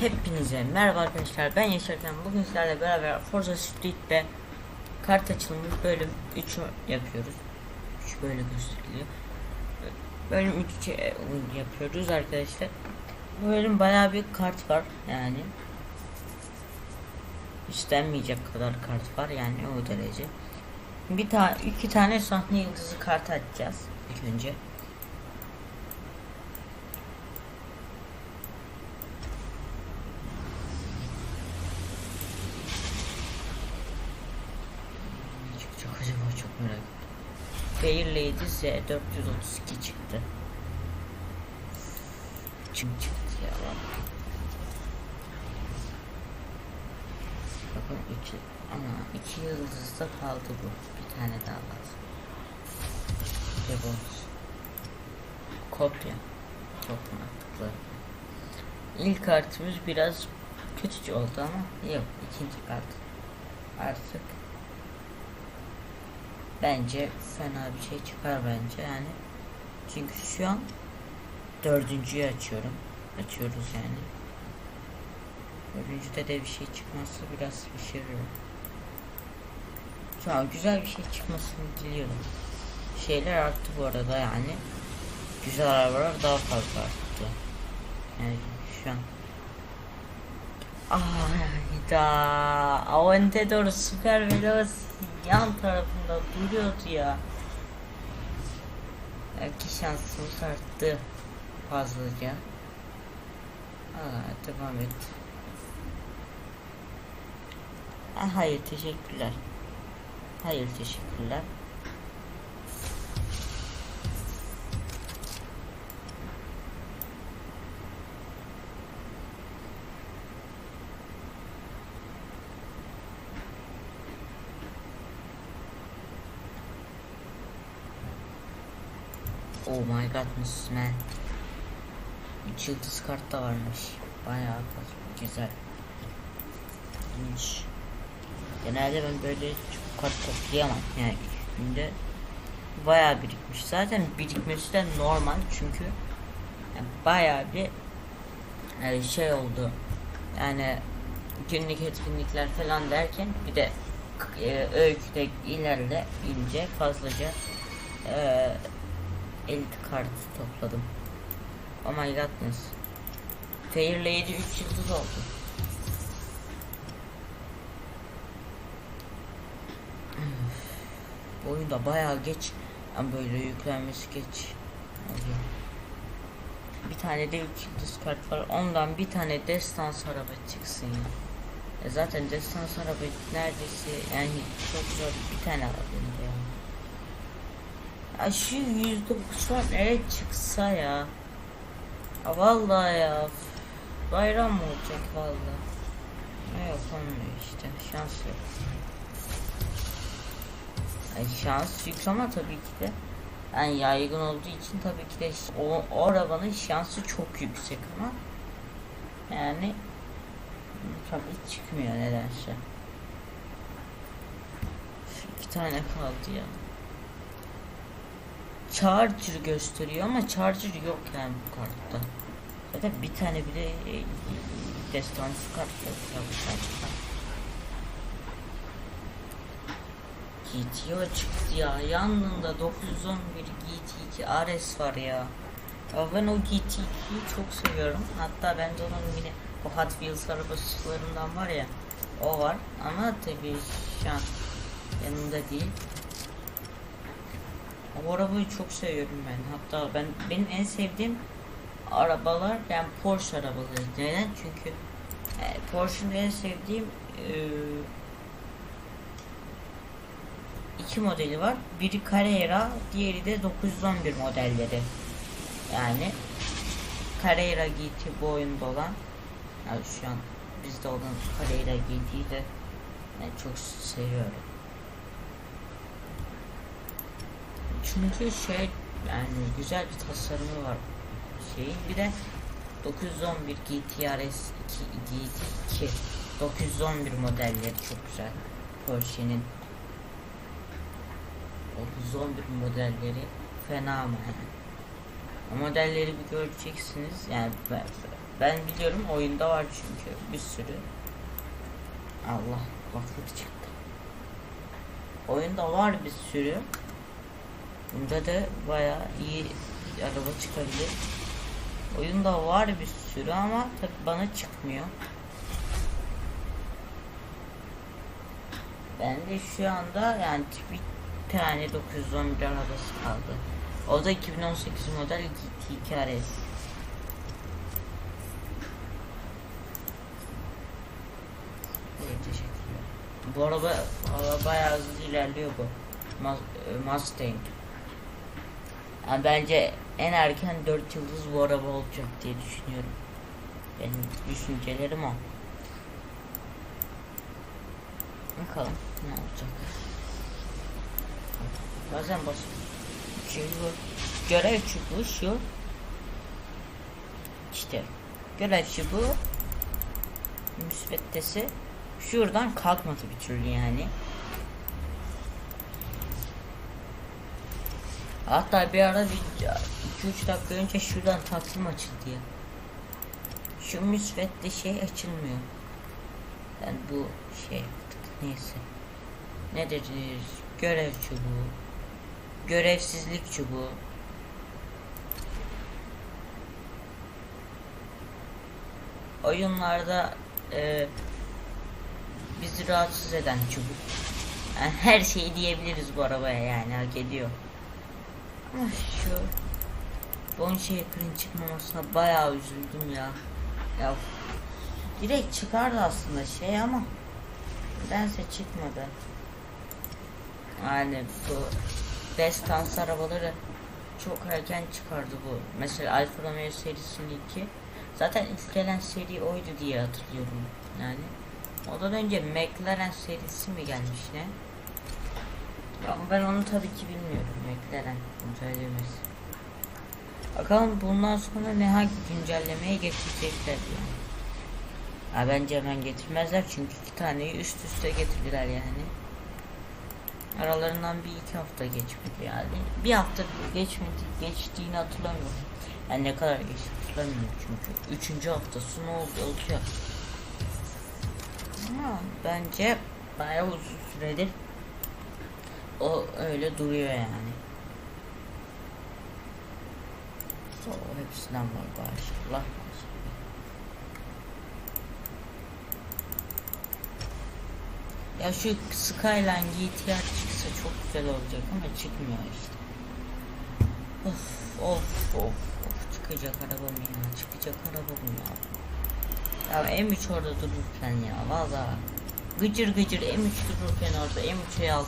Hepinize merhaba arkadaşlar ben Yaşarken bugün sizlerle beraber Forza Street'te kart açılımı bölüm 3'ü yapıyoruz. 3 böyle gösteriliyor. Bölüm 3'ü yapıyoruz arkadaşlar. Bu bölüm bayağı bir kart var yani İstenmeyecek kadar kart var yani o derece. Bir tane iki tane sahne yıldızı kart açacağız ilk önce Çıkacak acaba çok merak ettim. Fair Lady Z 432 çıktı. Kim çıktı ya lan? Bakın iki ama iki yıldızda kaldı bu. Bir tane daha lazım. Rebels. Kopya. Çok mantıklı. İlk kartımız biraz kötü oldu ama yok ikinci kart. Artık bence fena bir şey çıkar bence yani. Çünkü şu an dördüncüyü açıyorum. Açıyoruz yani. Dördüncüde de bir şey çıkması biraz şaşırıyorum. An güzel bir şey çıkmasını diliyorum. Şeyler arttı bu arada yani. Güzel arabalar daha fazla arttı. Yani şu an. Ayda Aventador Super Veloz yan tarafında duruyordu ya. Belki şansımız arttı fazlaca. Aa, devam et. Hayır teşekkürler. Hayır teşekkürler. Oh my goodness man. Üç yıldız kart da varmış. Bayağı. Güzel. İyiymiş. Genelde ben böyle çok kart toplayamam. Yani günde bayağı birikmiş. Zaten birikmesi de normal çünkü yani bayağı bir yani şey oldu. Yani günlük etkinlikler falan derken bir de e, öyküde ilerle ince fazlaca e, elit kartı topladım. Oh my godness. Fair Lady 3 yıldız oldu. Bu oyunda bayağı geç yani böyle yüklenmesi geç. Bir tane de 3 yıldız kart var. Ondan bir tane destans araba çıksın ya. E zaten destans araba neredeyse yani çok zor bir tane alabildim şu yüzde var nereye çıksa ya. ya vallahi ya. Bayram mı olacak vallahi. Ne yok olmuyor işte. Şans yok. Yani şans yüksek ama tabii ki de yani yaygın olduğu için tabii ki de o, o arabanın şansı çok yüksek ama yani tabii çıkmıyor nedense. İki tane kaldı ya. Charger gösteriyor ama Charger yok yani bu kartta. Zaten bir tane bile e, destansı kart yok ya bu kartta. GTO çıktı ya. Yanında 911 GT2 RS var ya. Ya ben o GT2'yi çok seviyorum. Hatta ben de onun yine o Hot Wheels arabasılarından var ya. O var ama tabii şu an yanında değil. O arabayı çok seviyorum ben. Hatta ben benim en sevdiğim arabalar yani Porsche arabaları. Neden? Çünkü e, Porsche'un en sevdiğim e, iki modeli var. Biri Carrera, diğeri de 911 modelleri. Yani Carrera GT bu oyunda olan yani şu an bizde olan Carrera GT'yi de yani çok seviyorum. Çünkü şey yani güzel bir tasarımı var şeyin. Bir de 911 GTRS 2 GT2 911 modelleri çok güzel. Porsche'nin 911 modelleri fena ama yani. O modelleri bir göreceksiniz. Yani Ben biliyorum oyunda var çünkü bir sürü. Allah kulaklık çıktı. Oyunda var bir sürü. Bunda da bayağı iyi araba çıkabilir. Oyunda var bir sürü ama tabi bana çıkmıyor. Ben de şu anda yani bir tane 911 arabası kaldı. O da 2018 model GT2 RS. Bu araba, araba bayağı hızlı ilerliyor bu. Mustang. Yani bence en erken 4 yıldız bu araba olacak diye düşünüyorum. Benim düşüncelerim o. Bakalım ne olacak. Bazen bas. Çünkü görev çubuğu şu. İşte görev çubuğu müsbettesi şuradan kalkmadı bir türlü yani. Hatta bir ara 2-3 dakika önce şuradan taksim açıldı ya. Şu müsvedde şey açılmıyor. Yani bu şey neyse. Nedir? Görev çubuğu. Görevsizlik çubuğu. Oyunlarda e, bizi rahatsız eden çubuk. Yani her şeyi diyebiliriz bu arabaya yani hak ediyor. Şu Bon Shaker'ın çıkmamasına bayağı üzüldüm ya. Ya direkt çıkardı aslında şey ama nedense çıkmadı. Yani bu destans arabaları çok erken çıkardı bu. Mesela Alfa Romeo serisinin iki. Zaten ilk gelen seri oydu diye hatırlıyorum. Yani ondan önce McLaren serisi mi gelmiş ne? Ben onu tabii ki bilmiyorum. McLaren güncellemesi. Bakalım bundan sonra ne hangi güncellemeye geçecekler yani. Ha, bence hemen getirmezler çünkü iki taneyi üst üste getirdiler yani. Aralarından bir iki hafta geçmedi yani. Bir hafta geçmedi, geçtiğini hatırlamıyorum. Yani ne kadar geçti hatırlamıyorum çünkü. Üçüncü haftası ne oldu olacak. Ama bence bayağı uzun süredir o öyle duruyor yani. So, hepsinden var maşallah. Ya şu Skyline GTR çıksa çok güzel olacak ama çıkmıyor işte. Of of of of çıkacak arabam ya çıkacak arabam ya. Ya M3 orada dururken ya valla gıcır gıcır M3 dururken orada M3 E60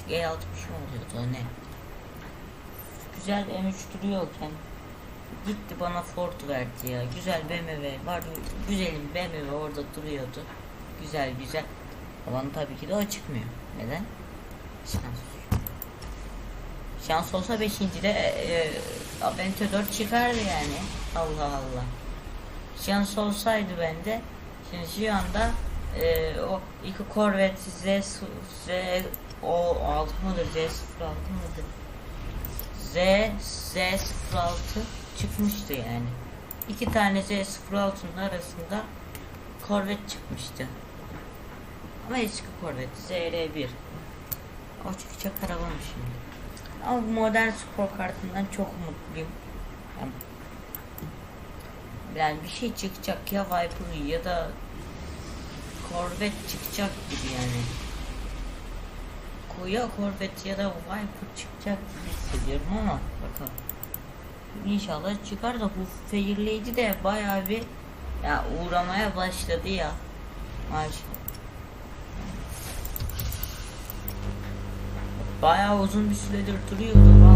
artık E60 mı oluyordu o ne? Güzel M3 duruyorken gitti bana Ford verdi ya güzel BMW var güzelim BMW orada duruyordu güzel güzel ama tabii ki de o çıkmıyor neden? Şans Şans olsa 5. de e, Aventador 4 çıkardı yani. Allah Allah. Şans olsaydı bende şimdi şu anda e, o iki Corvette Z Z o 6 mıdır Z 06 mıdır? Z Z06 çıkmıştı yani. İki tane Z06'nın arasında Corvette çıkmıştı. Ama eski Corvette ZR1. O çıkacak arabam şimdi. Ama modern spor kartından çok mutluyum. Yani, yani bir şey çıkacak ya Viper ya da Corvette çıkacak gibi yani. Ya Corvette ya da Viper çıkacak hissediyorum ama bakalım. İnşallah çıkar da bu Fairlady de bayağı bir ya uğramaya başladı ya. Maşallah. Bayağı uzun bir süredir duruyordu.